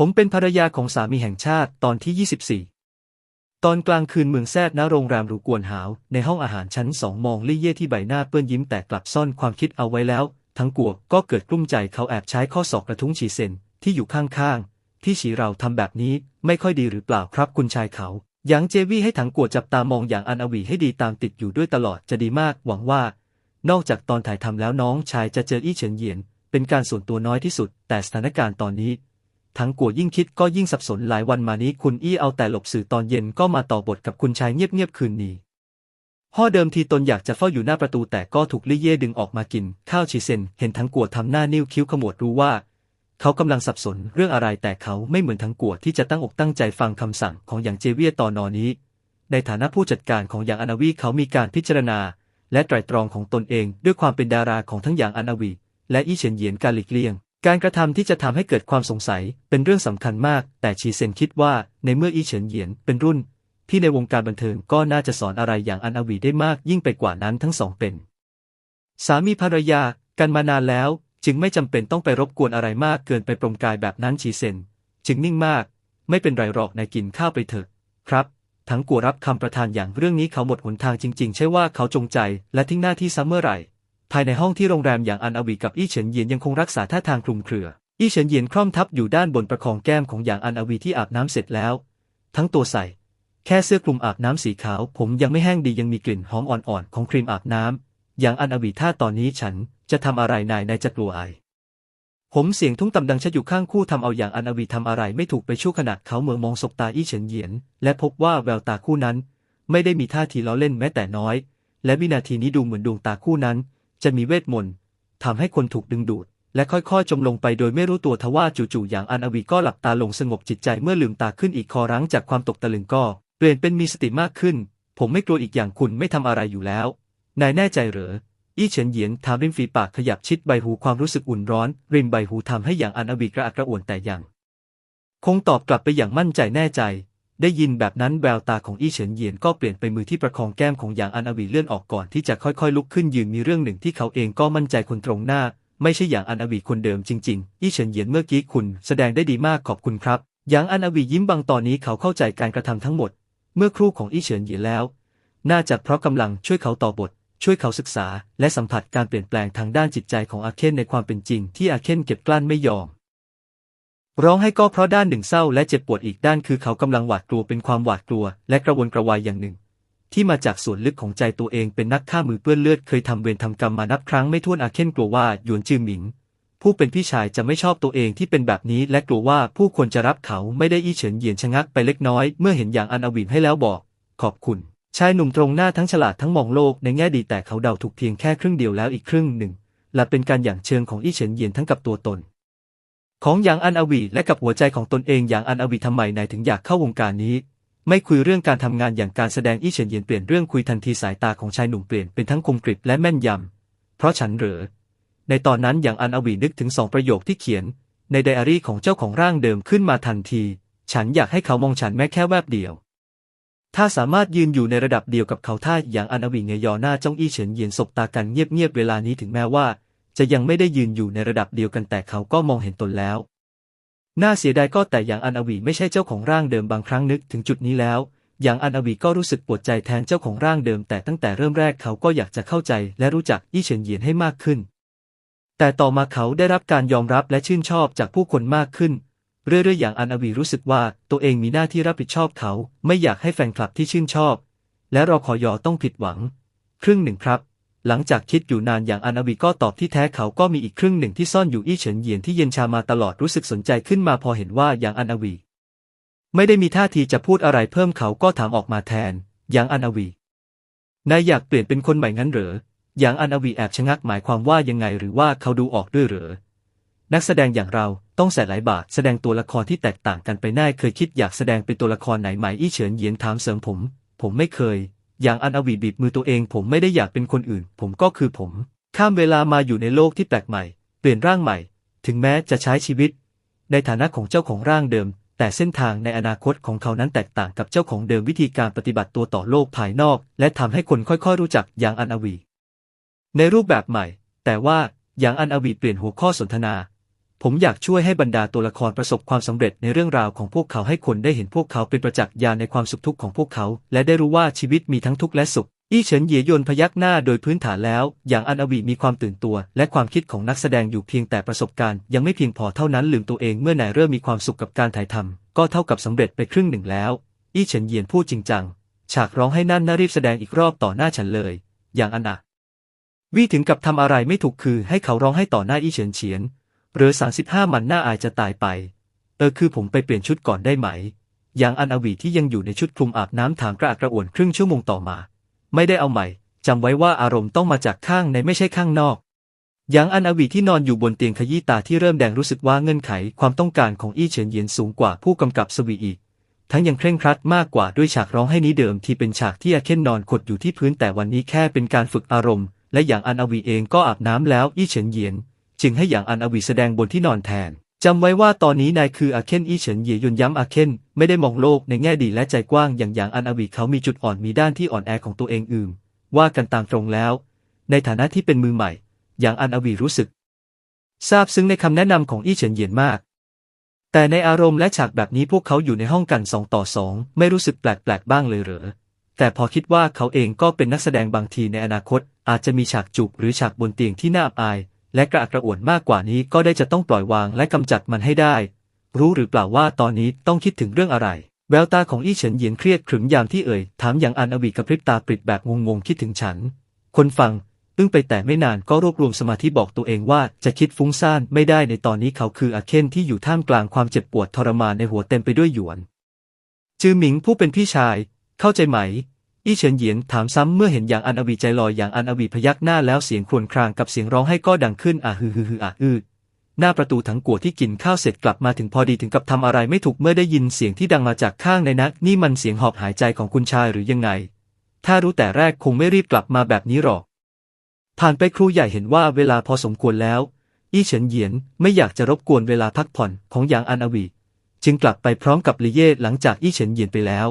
ผมเป็นภรรยาของสามีแห่งชาติตอนที่ 24 ตอนกลางคืนเมืองแซดณโรงแรมรูกวนหาว ในห้องอาหารชั้นสองมองลี่เย่ที่ใบหน้าเปื้อนยิ้มแต่กลับซ่อนความคิดเอาไว้แล้ว ทั้งกลัวก็เกิดกลุ้มใจเขาแอบใช้ข้อศอกกระทุ้งฉีเซนที่อยู่ข้างๆ ที่ฉีเราทำแบบนี้ไม่ค่อยดีหรือเปล่าครับคุณชายเขาหยางเจวี่ให้ถังกัวจับตามองอย่างอันอวีให้ดีตามติดอยู่ด้วยตลอดจะดีมาก หวังว่า นอกจากตอนถ่ายทำแล้วน้องชายจะเจออี้เฉินเหยียนเป็นการส่วนตัวน้อยที่สุด แต่สถานการณ์ตอนนี้ ทั้งกัวยิ่งคิดก็ยิ่งสับสนหลายวันมานี้คุณอี้เอาแต่หลบสื่อตอนเย็นก็มาต่อบทกับคุณชายเงียบๆคืนนี้ห่อเดิมทีตนอยากจะเฝ้าอยู่หน้าประตูแต่ก็ถูกลี่เย่ดึงออกมากิน ข้าวชีเซนเห็นทั้งกัวทำหน้านิ้วคิ้วขมวดรู้ว่า เขากำลังสับสนเรื่องอะไรแต่เขาไม่เหมือนทั้งกัวที่จะตั้งอกตั้งใจฟังคำสั่งของอย่างเจเวียตอนนอนี้ ในฐานะผู้จัดการของอย่างอนาวีเขามีการพิจารณา และไตร่ตรองของตนเองด้วยความเป็นดาราของทั้งอย่างอนาวีและอี้เฉินเหยียนการหลีกเลี่ยง การกระทำที่จะทำให้เกิดความสงสัยเป็นเรื่องสำคัญมาก แต่ชีเซนคิดว่าในเมื่ออีเฉินเหยียนเป็นรุ่น ที่ในวงการบันเทิงก็น่าจะสอนอะไรอย่างอันอวีได้มากยิ่งไปกว่านั้นทั้งสองเป็น สามีภรรยากันมานานแล้ว จึงไม่จำเป็นต้องไปรบกวนอะไรมากเกินไปปรมกายแบบนั้นชีเซน จึงนิ่งมาก ไม่เป็นไรหรอกนายกินข้าวไปเถอะครับทั้งกัวรับคำประทานอย่างเรื่องนี้เขาหมดหนทางจริง ๆ ใช่ว่าเขาจงใจและทิ้งหน้าที่ซ้ำเมื่อไหร่ายในห้องที่โรงแรมอย่างอันอวีกับอี้เฉินเยียนยังคงรักษาท่าทางคลุมเครือ อี้เฉินเยียนคล่อมทับอยู่ด้านบนประคองแก้มของอย่างอันอวีที่อาบน้ำเสร็จแล้ว ทั้งตัวใส่ แค่เสื้อคลุมอาบน้ำสีขาว ผมยังไม่แห้งดียังมีกลิ่นหอมอ่อนๆของครีมอาบน้ำอย่างอันอวีถ้าตอนนี้ฉันจะทำอะไรนายนายจะกลัวไอผมเสียงทุ่งต่ำดังชัดอยู่ข้างคู่ทำเอาอย่างอันอวีทำอะไรไม่ถูกไปชั่วขณะเขาเมือมองสบตาอี้เฉินเยียน และพบว่าแววตาคู่นั้น ไม่ได้มีท่าทีล้อเล่นแม้แต่น้อย และวินาทีนี้ดูเหมือนดวงตาคู่นั้น จะมีเวทมนต์ทำให้คนถูกดึงดูด และค่อยๆ จมลงไปโดยไม่รู้ตัวทว่าจู่ๆอย่างอันอวีก็หลับตาลงสงบจิตใจเมื่อลืมตาขึ้นอีกคอรั้งจากความตกตะลึงก็ เปลี่ยนเป็นมีสติมากขึ้น ผมไม่กลัวอีกอย่างคุณไม่ทำอะไรอยู่แล้ว นายแน่ใจเหรออี้เฉินเหยียนถามริมฝีปากขยับชิดใบหูความรู้สึกอุ่นร้อน ริมใบหูทำให้อย่างอันอวีกระอักกระอ่วนแต่ยัง คงตอบกลับไปอย่างมั่นใจแน่ใจ ได้ยินแบบนั้นแววตาของอี้เฉินเหยียนก็เปลี่ยนไปมือที่ประคองแก้มของอย่างอันอวีเลื่อนออกก่อนที่จะค่อยๆ ลุกขึ้นยืนมีเรื่องหนึ่งที่เขาเองก็มั่นใจคนตรงหน้า ไม่ใช่อย่างอันอวีคนเดิมจริงๆ อี้เฉินเหยียนเมื่อกี้คุณแสดงได้ดีมากขอบคุณครับอย่างอันอวียิ้มบางตอนนี้เขาเข้าใจการกระทำทั้งหมด เมื่อครู่ของอี้เฉินเหยียนแล้ว น่าจะเพราะกำลังช่วยเขาต่อบท ช่วยเขาศึกษา และสัมผัสการเปลี่ยนแปลงทางด้านจิตใจของอาเคนในความเป็นจริง ที่อาเคนเก็บกลั้นไม่ยอม ร้องให้ก็เพราะด้านหนึ่งเศร้าและเจ็บปวดอีกด้านคือเขากำลังหวาดกลัวเป็นความหวาดกลัว และกระวนกระวายอย่างหนึ่ง ที่มาจากส่วนลึกของใจตัวเองเป็นนักฆ่ามือเปื้อนเลือดเคยทำเวรทำกรรมมานับครั้งไม่ถ้วนอาเคนกลัวว่าหยวนจือหมิง ผู้เป็นพี่ชายจะไม่ชอบตัวเองที่เป็นแบบนี้ และกลัวว่าผู้ควรจะรับเขาไม่ได้อี้เฉินเหยียนชะงักไปเล็กน้อยเมื่อเห็นอย่างอันอวินให้แล้วบอก ขอบคุณ ชายหนุ่มตรงหน้าทั้งฉลาดทั้งมองโลกในแง่ดีแต่เขาเดาถูกเพียงแค่ครึ่งเดียวแล้วอีกครึ่งหนึ่งและเป็นการอย่างเชิงของอี้เฉินเหยียนทั้งกับตัวตน ของหยางอันอวีและกับหัวใจของตนเองอย่างอันอวีทำไมนายถึงอยากเข้าวงการนี้ ไม่คุยเรื่องการทำงานอย่างการแสดงอี้เฉินเยียนเปลี่ยนเรื่องคุยทันทีสายตาของชายหนุ่มเปลี่ยนเป็นทั้งคมกริบและแม่นยำเพราะฉันเหรอในตอนนั้นอย่างอันอวีนึกถึงสองประโยคที่เขียน ในไดอารี่ของเจ้าของร่างเดิมขึ้นมาทันที ฉันอยากให้เขามองฉันแม้แค่แวบเดียว ถ้าสามารถยืนอยู่ในระดับเดียวกับเขาท่าอย่างอันอวีเงยยอหน้าจ้องอี้เฉินเยียนสบตากันเงียบๆเวลานี้ถึงแม้ว่า จะยังไม่ได้ยืนอยู่ในระดับเดียวกันแต่เขาก็มองเห็นตนแล้ว น่าเสียดายก็แต่อย่างอันอวีไม่ใช่เจ้าของร่างเดิมบางครั้งนึกถึงจุดนี้แล้ว อย่างอันอวีก็รู้สึกปวดใจแทนเจ้าของร่างเดิม แต่ตั้งแต่เริ่มแรกเขาก็อยากจะเข้าใจและรู้จักอี้เฉินเยียนให้มากขึ้น แต่ต่อมาเขาได้รับการยอมรับและชื่นชอบจากผู้คนมากขึ้น เรื่อยๆอย่างอันอวีรู้สึกว่าตัวเองมีหน้าที่รับผิดชอบเขาไม่อยากให้แฟนคลับที่ชื่นชอบ และรอคอยอต้องผิดหวัง ครึ่งหนึ่งครับ หลังจากคิดอยู่นานอย่างอันอวีก็ตอบที่แท้เขาก็มีอีกครึ่งหนึ่งที่ซ่อนอยู่อี้เฉินเหยียนที่เย็นชามาตลอดรู้สึกสนใจขึ้นมาพอเห็นว่าอย่างอันอวี ไม่ได้มีท่าทีจะพูดอะไรเพิ่มเขาก็ถามออกมาแทน อย่างอันอวีนายอยากเปลี่ยนเป็นคนใหม่งั้นเหรออย่างอันอวีแอบชะงักหมายความว่ายังไงหรือว่าเขาดูออกด้วยเหรอนักแสดงอย่างเราต้องแสนหลายบาทแสดงตัวละครที่แตกต่างกันไปแน่เคยคิดอยากแสดงเป็นตัวละครไหนไหมอี้เฉินเหยียนถามเสริมผม ผมไม่เคย อย่างอันอวีบีบมือตัวเองผมไม่ได้อยากเป็นคนอื่น ผมก็คือผม ข้ามเวลามาอยู่ในโลกที่แปลกใหม่ เปลี่ยนร่างใหม่ ถึงแม้จะใช้ชีวิต ในฐานะของเจ้าของร่างเดิม แต่เส้นทางในอนาคตของเขานั้นแตกต่างกับเจ้าของเดิมวิธีการปฏิบัติตัวต่อโลกภายนอก และทำให้คนค่อยๆ รู้จักอย่างอันอวี ในรูปแบบใหม่ แต่ว่าอย่างอันอวีเปลี่ยนหัวข้อสนทนา ผมอยากช่วยให้บรรดาตัวละครประสบความสำเร็จในเรื่องราวของพวกเขาให้คนได้เห็นพวกเขาเป็นประจักษ์ญาณในความสุขทุกข์ของพวกเขา และได้รู้ว่าชีวิตมีทั้งทุกข์และสุข อี้เฉินเหยียยนพยักหน้าโดยพื้นฐานแล้ว อย่างอันอวีมีความตื่นตัว และความคิดของนักแสดงอยู่เพียงแต่ประสบการณ์ยังไม่เพียงพอเท่านั้นลืมตัวเองเมื่อนายเริ่มมีความสุขกับการถ่ายทำก็เท่ากับสำเร็จไปครึ่งหนึ่งแล้ว อี้เฉินเหยียนพูดจริงจังฉากร้องให้นั่นน่ารีบแสดงอีกรอบต่อหน้าฉันเลย อย่างอันอะวีถึงกับทำอะไรไม่ถูกคือให้เขาร้องให้ต่อหน้าอี้เฉินเฉียน หรือสามสิบห้ามันน่าอายจะตายไป เออคือผมไปเปลี่ยนชุดก่อนได้ไหม อย่างอันอวีที่ยังอยู่ในชุดคลุมอาบน้ำถามกระอักกระอ่วนครึ่งชั่วโมงต่อมา ไม่ได้เอาใหม่จำไว้ว่าอารมณ์ต้องมาจากข้างในไม่ใช่ข้างนอก อย่างอันอวีที่นอนอยู่บนเตียงขยี้ตาที่เริ่มแดงรู้สึกว่าเงื่อนไขความต้องการของอี้เฉินเยียนสูงกว่าผู้กำกับสวีอีก ทั้งยังเคร่งครัดมากกว่าด้วยฉากร้องให้นี้เดิมที่เป็นฉากที่อาเคนนอนขดอยู่ที่พื้นแต่วันนี้แค่เป็นการฝึกอารมณ์ และอย่างอันอวีเองก็อาบน้ำแล้วอี้เฉินเยียน จึงให้อย่างอันอวีแสดงบนที่นอนแทนจำไว้ว่าตอนนี้นายคืออาเคนอี้เฉินเยียยนย้ำอาเคนไม่ได้มองโลกในแง่ดีและใจกว้างอย่างอย่างอันอวีเขามีจุดอ่อนมีด้านที่อ่อนแอของตัวเองอืม ว่ากันตามตรงแล้ว ในฐานะที่เป็นมือใหม่ อย่างอันอวีรู้สึกซาบซึ้งในคำแนะนำของอี้เฉินเยียนมาก แต่ในอารมณ์และฉากแบบนี้พวกเขาอยู่ในห้องกันสองต่อสองไม่รู้สึกแปลกๆบ้างเลยเหรอแต่พอคิดว่าเขาเองก็เป็นนักแสดงบางทีในอนาคต อาจจะมีฉากจูบหรือฉากบนเตียงที่น่าอับอาย และกระอักกระอ่วนมากกว่านี้ก็ได้จะต้องปล่อยวางและกำจัดมันให้ได้ รู้หรือเปล่าว่าตอนนี้ต้องคิดถึงเรื่องอะไร แววตาของอี้เฉินเหยียนเครียดขรึมยามที่เอ่ย ถามอย่างอันอวีกระพริบตาปริดแบบงงๆคิดถึงฉัน คนฟังอึ้งไปแต่ไม่นานก็รวบรวมสมาธิบอกตัวเองว่าจะคิดฟุ้งซ่านไม่ได้ในตอนนี้เขาคืออาเคนที่อยู่ท่ามกลางความเจ็บปวดทรมานในหัวเต็มไปด้วยหยวน จือหมิงผู้เป็นพี่ชาย เข้าใจไหม อี้เฉินเหยียนถามซ้ำเมื่อเห็นอย่างอันอวีใจลอยอย่างอันอวีพยักหน้าแล้วเสียงครวญครางกับเสียงร้องให้ก็ดังขึ้นอะฮือฮือฮืออะอืดหน้าประตูถังกัวที่กินข้าวเสร็จกลับมาถึงพอดีถึงกับทำอะไรไม่ถูกเมื่อได้ยินเสียงที่ดังมาจากข้างในนะนี่มันเสียงหอบหายใจของคุณชายหรือยังไง ถ้ารู้แต่แรกคงไม่รีบกลับมาแบบนี้หรอก ผ่านไปครูใหญ่เห็นว่าเวลาพอสมควรแล้ว อี้เฉินเหยียนไม่อยากจะรบกวนเวลาพักผ่อนของหยางอันอวี จึงกลับไปพร้อมกับลีเย่หลังจากอี้เฉินเหยียนไปแล้ว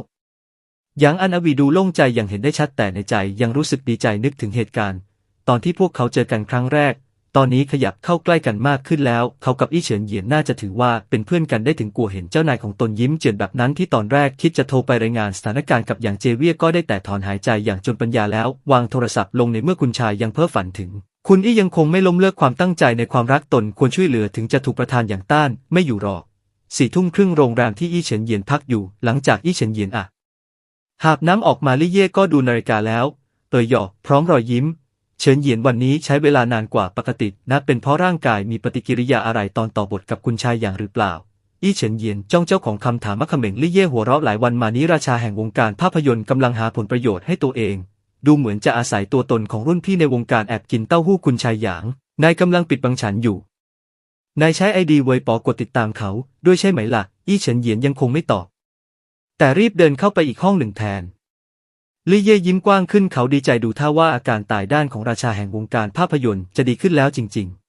ยางอันอวีดูโล่งใจอย่างเห็นได้ชัดแต่ในใจยังรู้สึกดีใจนึกถึงเหตุการณ์ ตอนที่พวกเขาเจอกันครั้งแรก ตอนนี้ขยับเข้าใกล้กันมากขึ้นแล้ว เขากับอี้เฉินเหยียนน่าจะถือว่าเป็นเพื่อนกันได้ถึงกลัวเห็นเจ้านายของตนยิ้มเจือนแบบนั้นที่ตอนแรกคิดจะโทรไปรายงานสถานการณ์กับอย่างเจเวียก็ได้แต่ถอนหายใจอย่างจนปัญญาแล้ว วางโทรศัพท์ลงในเมื่อคุณชายยังเพ้อฝันถึง คุณอี้ยังคงไม่ล้มเลิกความตั้งใจในความรักตนควรช่วยเหลือถึงจะถูกประทานอย่างต้านไม่อยู่หรอกสี่ทุ่มครึ่งโรงแรมที่อี้เฉินเหยียนพักอยู่ หลังจากอี้เฉินเหยียนอะ หาบน้ำออกมาลี่เย่ก็ดูนาฬิกาแล้ว เอ่ยหยอกพร้อมรอยยิ้ม เฉินเหยียนวันนี้ใช้เวลานานกว่าปกตินะเป็นเพราะร่างกายมีปฏิกิริยาอะไรตอนต่อบทกับคุณชายอย่างหรือเปล่า อี้เฉินเหยียนจ้องเจ้าของคำถามมะเขม่งลี่เย่หัวเราะหลายวันมานี้ราชาแห่งวงการภาพยนตร์กำลังหาผลประโยชน์ให้ตัวเอง ดูเหมือนจะอาศัยตัวตนของรุ่นพี่ในวงการแอบกินเต้าหู้คุณชายหยาง นายกำลังปิดบังฉันอยู่นายใช้ไอดีเวยปอกดติดตามเขา ด้วยใช่ไหมล่ะ อี้เฉินเหยียนยังคงไม่ตอบ แต่รีบเดินเข้าไปอีกห้องหนึ่งแทนลี่เย่ยิ้มกว้างขึ้นเขาดีใจดูท่าว่าอาการตายด้านของราชาแห่งวงการภาพยนตร์จะดีขึ้นแล้วจริง ๆ